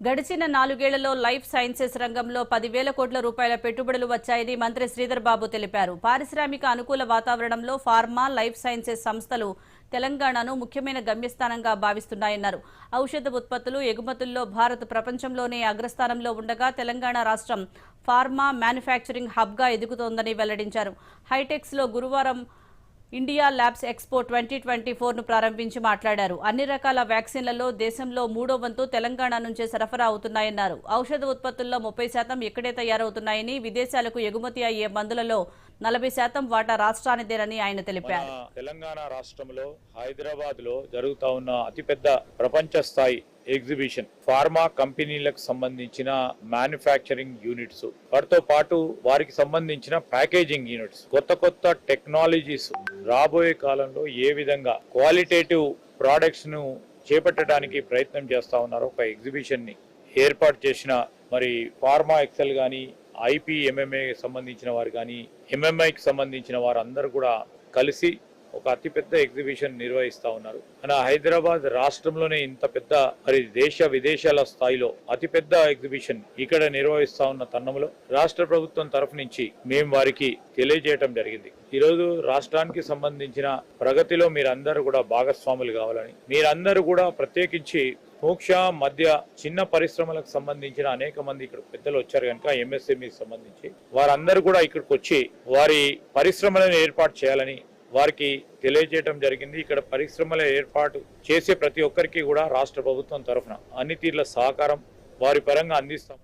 గడిచిన నాలుగేళ్ళలో life sciences రంగంలో పదివేల కోట్ల రూపాయల పెట్టుబడులు వచ్చాయని మంత్రి శ్రీధర్ బాబు తెలిపారు. పారిశ్రామిక అనుకూల వాతావరణంలో ఫార్మా లైఫ్ సైన్సెస్ సంస్థలు తెలంగాణను ముఖ్యమైన గమ్యస్థానంగా భావిస్తున్నాయన్నారు. ఔషధ ఉత్పత్తులు ఎగుమతుల్లో భారత్ ప్రపంచంలోనే అగ్రస్థానంలో ఉండగా తెలంగాణ రాష్ట్రం ఫార్మా మ్యానుఫ్యాక్చరింగ్ హబ్గా ఎదుగుతోందని వెల్లడించారు. హైటెక్స్లో గురువారం India labs expo twenty twenty ఫోర్ను ప్రారంభించి మాట్లాడారు. అన్ని రకాల వ్యాక్సిన్లలో దేశంలో మూడో వంతు తెలంగాణ నుంచే సరఫరా అవుతున్నాయన్నారు. ఔషధ ఉత్పత్తుల్లో ముప్పై శాతం ఇక్కడే తయారవుతున్నాయని విదేశాలకు ఎగుమతి అయ్యే మందులలో నలభై శాతం వాటా రాష్ట్రానిదేనని ఆయన తెలిపారు. తెలంగాణ రాష్ట్రంలో హైదరాబాద్లో జరుగుతా ఉన్న అతిపెద్ద ప్రపంచ స్థాయి ఎగ్జిబిషన్. ఫార్మా కంపెనీలకు సంబంధించిన మ్యానుఫ్యాక్చరింగ్ యూనిట్స్. వాటితో పాటు వారికి సంబంధించిన ప్యాకేజింగ్ యూనిట్స్. కొత్త కొత్త టెక్నాలజీస్ రాబోయే కాలంలో ఏ విధంగా క్వాలిటేటివ్ ప్రోడక్ట్స్ను చేపట్టడానికి ప్రయత్నం చేస్తా ఉన్నారు ఒక ఎగ్జిబిషన్ని ఏర్పాటు చేసిన మరి ఫార్మా ఎక్సెల్ కానీ ఐపీ సంబంధించిన వారు కానీ ఎంఎంఐకి సంబంధించిన వారందరూ కూడా కలిసి ఒక అతిపెద్ద ఎగ్జిబిషన్ నిర్వహిస్తా ఉన్నారు. మన హైదరాబాద్ రాష్ట్రంలోనే ఇంత పెద్ద మరి దేశ విదేశాల స్థాయిలో అతిపెద్ద ఎగ్జిబిషన్ ఇక్కడ నిర్వహిస్తా ఉన్న తరుణంలో రాష్ట్ర ప్రభుత్వం తరఫు నుంచి మేము వారికి తెలియజేయటం జరిగింది. ఈరోజు రాష్ట్రానికి సంబంధించిన ప్రగతిలో మీరందరూ కూడా భాగస్వాములు కావాలని మీరందరూ కూడా ప్రత్యేకించి మోక్ష మధ్య చిన్న పరిశ్రమలకు సంబంధించిన అనేక మంది ఇక్కడ పెద్దలు వచ్చారు కనుక ఎంఎస్ఎంఈ సంబంధించి వారందరూ కూడా ఇక్కడికి వచ్చి వారి పరిశ్రమలను ఏర్పాటు చేయాలని వారికి తెలియజేయడం జరిగింది. ఇక్కడ పరిశ్రమల ఏర్పాటు చేసే ప్రతి ఒక్కరికి కూడా రాష్ట్ర ప్రభుత్వం తరఫున అన్ని తీర్ల సహకారం వారి పరంగా అందిస్తాం